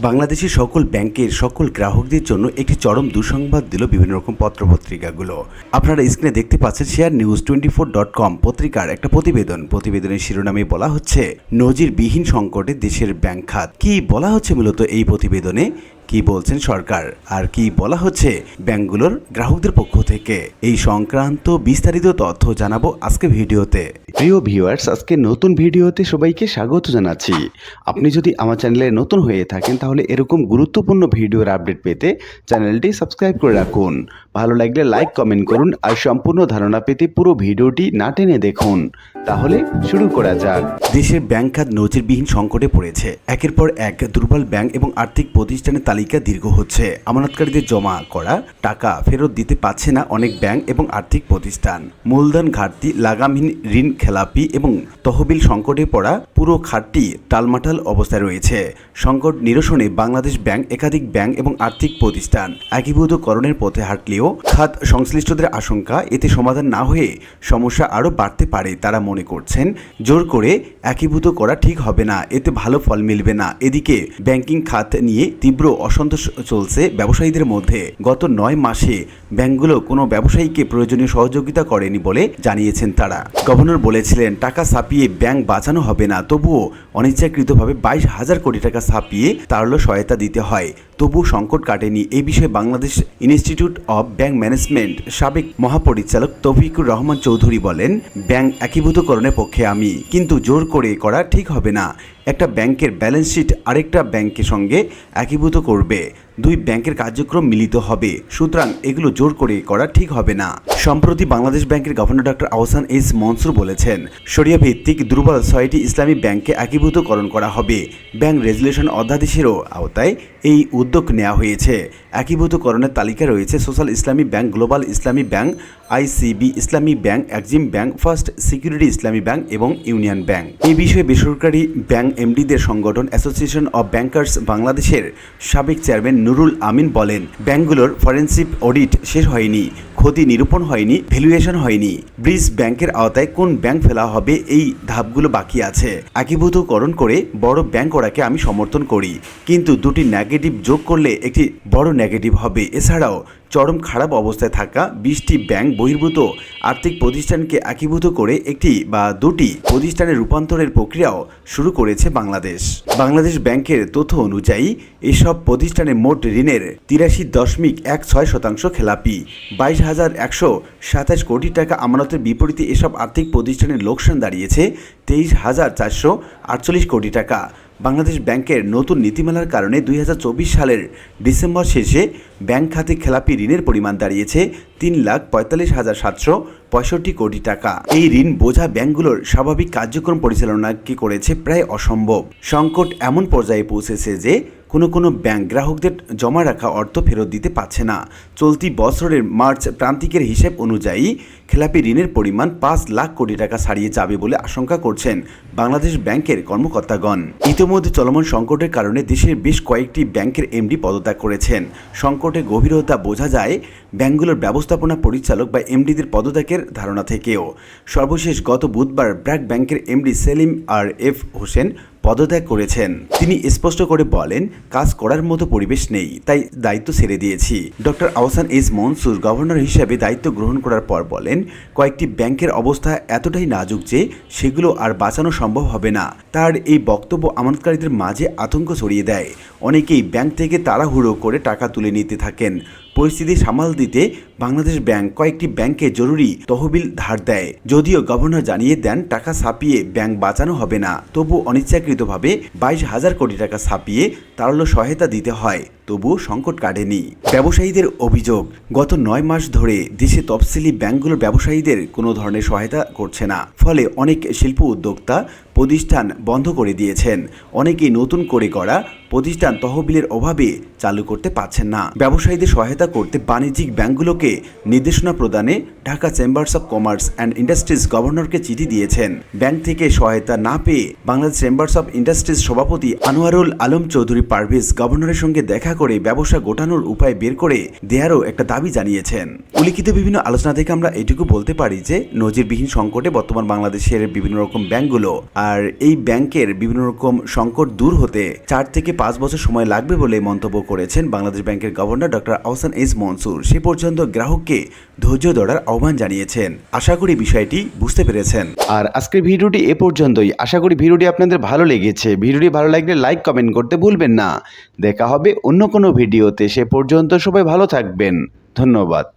বাংলাদেশের সকল ব্যাংকের সকল গ্রাহকদের জন্য একটি চরম দুঃসংবাদ দিল বিভিন্ন রকম পত্রপত্রিকাগুলো। আপনারা স্ক্রিনে দেখতে পাচ্ছেন share news twenty four dot com পত্রিকার একটা প্রতিবেদন। প্রতিবেদনের শিরোনামে বলা হচ্ছে, নজিরবিহীন সংকটে দেশের ব্যাংক খাত। কি বলা হচ্ছে মূলত এই প্রতিবেদনে? কি বলছেন সরকার? আর কি বলা হচ্ছে ব্যাংকগুলোর গ্রাহকদের পক্ষ থেকে? এই সংক্রান্ত বিস্তারিত তথ্য জানাব আজকে ভিডিওতে। প্রিয় ভিউয়ার্স আজকে নতুন ভিডিওতে সবাইকে স্বাগত জানাচ্ছি। আপনি যদি আমার চ্যানেলে নতুন হয়ে থাকেন তাহলে এরকম গুরুত্বপূর্ণ ভিডিওর আপডেট পেতে চ্যানেলটি সাবস্ক্রাইব করে রাখুন। ভালো লাগলে লাইক কমেন্ট করুন আর সম্পূর্ণ ধারণা পেতে পুরো ভিডিওটি না টেনে দেখুন। তাহলে শুরু করা যাক। দেশের ব্যাংক খাত নজিরবিহীন সংকটে পড়েছে। একের পর এক দুর্বল ব্যাংক এবং আর্থিক প্রতিষ্ঠানের তালিকা দীর্ঘ হচ্ছে। আমানতকারীদের জমা করা টাকা ফেরত দিতে পারছে না অনেক ব্যাংক এবং আর্থিক প্রতিষ্ঠান। মূলধন ঘাটতি, লাগামহীন ঋণ খেলাপি এবং তহবিল সংকটে পড়া পুরো খাতটি টালমাটাল অবস্থায় রয়েছে। সংকট নিরসনে বাংলাদেশ ব্যাংক, একাধিক ব্যাংক এবং আর্থিক প্রতিষ্ঠান একীভূতকরণের পথে হাঁটলেও খাত সংশ্লিষ্টদের আশঙ্কা এতে সমাধান না হয়ে সমস্যা আরও বাড়তে পারে তারা মনে করছেন। জোর করে একীভূত করা ঠিক হবে না, এতে ভালো ফল মিলবে না। এদিকে ব্যাংকিং খাত নিয়ে তীব্র অসন্তোষ চলছে ব্যবসায়ীদের মধ্যে। গত নয় মাসে ব্যাংকগুলো কোনো ব্যবসায়ীকে প্রয়োজনীয় সহযোগিতা করেনি বলে জানিয়েছেন তারা। গভর্নর বলেছিলেন, টাকা ছাপিয়ে ব্যাংক বাঁচানো হবে না, তবুও অনিচ্ছাকৃতভাবে বাইশ হাজার কোটি টাকা ছাপিয়ে তারও সহায়তা দিতে হয়। তবু সংকট কাটেনি। এই বিষয়ে Bangladesh institute of bank management সাবেক মহাপরিচালক তৌফিকুর রহমান চৌধুরী বলেন, ব্যাংক একীভূতকরণের পক্ষে আমি, কিন্তু জোর করে করা ঠিক হবে না। একটা ব্যাংকের ব্যালেন্স শিট আরেকটা ব্যাংকের সঙ্গে একীভূত করবে। দুই ব্যাংকের কার্যক্রম মিলিত হবে। সুতরাং এগুলো জোর করে করা ঠিক হবে না। সম্প্রতি বাংলাদেশ ব্যাংকের governor doctor Ahsan S Mansur বলেছেন সরিয়া ভিত্তিক দুর্বল ছয়টি ইসলামী ব্যাংককে একীভূতকরণ করা হবে। ব্যাংক রেজুলেশন অধ্যাদেশেরও আওতায় এই উদ্যোগ নেওয়া হয়েছে। একীভূতকরণের তালিকা রয়েছে social Islami bank, global Islami bank, ICB Islami bank Exim bank, first security Islami bank এবং ইউনিয়ন ব্যাংক। এই বিষয়ে বেসরকারি ব্যাংক এমডিদের সংগঠন অ্যাসোসিয়েশন অব ব্যাংকার্স বাংলাদেশের সাবেক চেয়ারম্যান নুরুল আমিন বলেন ব্যাংকগুলোর ফরেন্সিক অডিট শেষ হয়নি, ক্ষতি নিরূপণ হয়নি, ভ্যালুয়েশন হয়নি। ব্রিজ ব্যাংকের আওতায় কোন ব্যাংক ফেলা হবে এই ধাপগুলো বাকি আছে। একীভূতকরণ করে বড় ব্যাংক করাকে আমি সমর্থন করি। কিন্তু দুটি নেগেটিভ যোগ করলে একটি বড় নেগেটিভ হবে। এছাড়াও চরম খারাপ অবস্থায় থাকা বিশটি ব্যাংক বহির্ভূত আর্থিক প্রতিষ্ঠানকে একীভূত করে একটি বা দুটি প্রতিষ্ঠানে রূপান্তরের প্রক্রিয়াও শুরু করেছে বাংলাদেশ। বাংলাদেশ ব্যাংকের তথ্য অনুযায়ী, এসব প্রতিষ্ঠানে মোট ঋণের তিরাশি দশমিক এক ছয় শতাংশ খেলাপি, বাইশ হাজার একশো সাতাশ কোটি টাকা আমানতের বিপরীতে এসব আর্থিক প্রতিষ্ঠানের লোকসান দাঁড়িয়েছে তেইশ হাজার চারশো আটচল্লিশ কোটি টাকা। বাংলাদেশ ব্যাংকের নতুন নীতিমালার কারণে দুই হাজার চব্বিশ সালের ডিসেম্বর শেষে ব্যাংক খাতে খেলাপি ঋণের পরিমাণ দাঁড়িয়েছে তিন লাখ পঁয়তাল্লিশ হাজার সাতশো পঁয়ষট্টি কোটি টাকা। এই ঋণ বোঝা ব্যাংকগুলোর স্বাভাবিক কার্যক্রম পরিচালনাকে করেছে প্রায় অসম্ভব। সংকট এমন পর্যায়ে পৌঁছেছে যে কোনো কোনো ব্যাংক গ্রাহকদের জমা রাখা অর্থ ফেরত দিতে পারছে না। চলতি বছরের মার্চ প্রান্তিকের হিসেব অনুযায়ী খেলাপি ঋণের পরিমাণ পাঁচ লাখ কোটি টাকা ছাড়িয়ে যাবে বলে আশঙ্কা করছেন বাংলাদেশ ব্যাংকের কর্মকর্তাগণ। ইতিমধ্যে চলমান সংকটের কারণে দেশের বেশ কয়েকটি ব্যাংকের এমডি পদত্যাগ করেছেন। সংকটের গভীরতা বোঝা যায় ব্যাংকগুলোর ব্যবস্থাপনা পরিচালক বা এমডিদের পদত্যাগের ধারণা থেকেও। সর্বশেষ গত বুধবার ব্র্যাক ব্যাংকের MD Selim R F Hossain পদত্যাগ করেছেন। তিনি স্পষ্ট করে বলেন, কাজ করার মতো পরিবেশ নেই, তাই দায়িত্ব ছেড়ে দিয়েছি। Doctor Ahsan S Mansur governor হিসেবে দায়িত্ব গ্রহণ করার পর বলেন, কয়েকটি ব্যাংকের অবস্থা এতটাই নাজুক যে সেগুলো আর বাঁচানো সম্ভব হবে না। তার এই বক্তব্য আমানতকারীদের মাঝে আতঙ্ক ছড়িয়ে দেয়। অনেকেই ব্যাংক থেকে তাড়াহুড়ো করে টাকা তুলে নিতে থাকেন। পরিস্থিতি সামাল দিতে বাংলাদেশ ব্যাংক কয়েকটি ব্যাংকে জরুরি তহবিল ধার দেয়। যদিও গভর্নর জানিয়ে দেন, টাকা ছাপিয়ে ব্যাংক বাঁচানো হবে না। তবু অনিচ্ছাকৃতভাবে বাইশ হাজার কোটি টাকা ছাপিয়ে তারল্য সহায়তা দিতে হয়। তবু সংকট কাটেনি। ব্যবসায়ীদের অভিযোগ, গত নয় মাস ধরে দেশে তফসিলি ব্যাংকগুলোর ব্যবসায়ীদের কোনো ধরনের সহায়তা করছে না। ফলে অনেক শিল্প উদ্যোক্তা প্রতিষ্ঠান বন্ধ করে দিয়েছেন। অনেকেই নতুন করে করা প্রতিষ্ঠান তহবিলের অভাবে চালু করতে পারছেন না। ব্যবসায়ীদের সহায়তা করতে বাণিজ্যিক ব্যাংকগুলোকে নির্দেশনা প্রদানে Dhaka chambers of commerce and industries গভর্নরকে চিঠি দিয়েছেন। ব্যাংক থেকে সহায়তা না পেয়ে বাংলাদেশ চেম্বার্স অব ইন্ডাস্ট্রিজ সভাপতি আনোয়ারুল আলম চৌধুরী পারভেজ গভর্নরের সঙ্গে দেখা করে ব্যবসা গোটানোর উপায় বের করে দেয়ারও একটা দাবি জানিয়েছেন। উল্লিখিত বিভিন্ন আলোচনা থেকে আমরা এটুকু বলতে পারি যে, নজিরবিহীন সংকটে বর্তমান বাংলাদেশের বিভিন্ন রকম ব্যাংকগুলো আর এই ব্যাংকের বিভিন্ন রকম সংকট দূর হতে চার থেকে পাঁচ বছর সময় লাগবে বলে মন্তব্য করেছেন বাংলাদেশ ব্যাংকের governor doctor Ahsan S Mansur. সে পর্যন্ত গ্রাহককে ধৈর্য ধরার আহ্বান জানিয়েছেন। আশা করি বিষয়টি বুঝতে পেরেছেন। আর আজকের ভিডিওটি এ পর্যন্তই। আশা করি ভিডিওটি আপনাদের ভালো লেগেছে। ভিডিওটি ভালো লাগলে লাইক, কমেন্ট করতে ভুলবেন না। দেখা হবে অন্য কোনো ভিডিওতে। সে পর্যন্ত সবাই ভালো থাকবেন। ধন্যবাদ।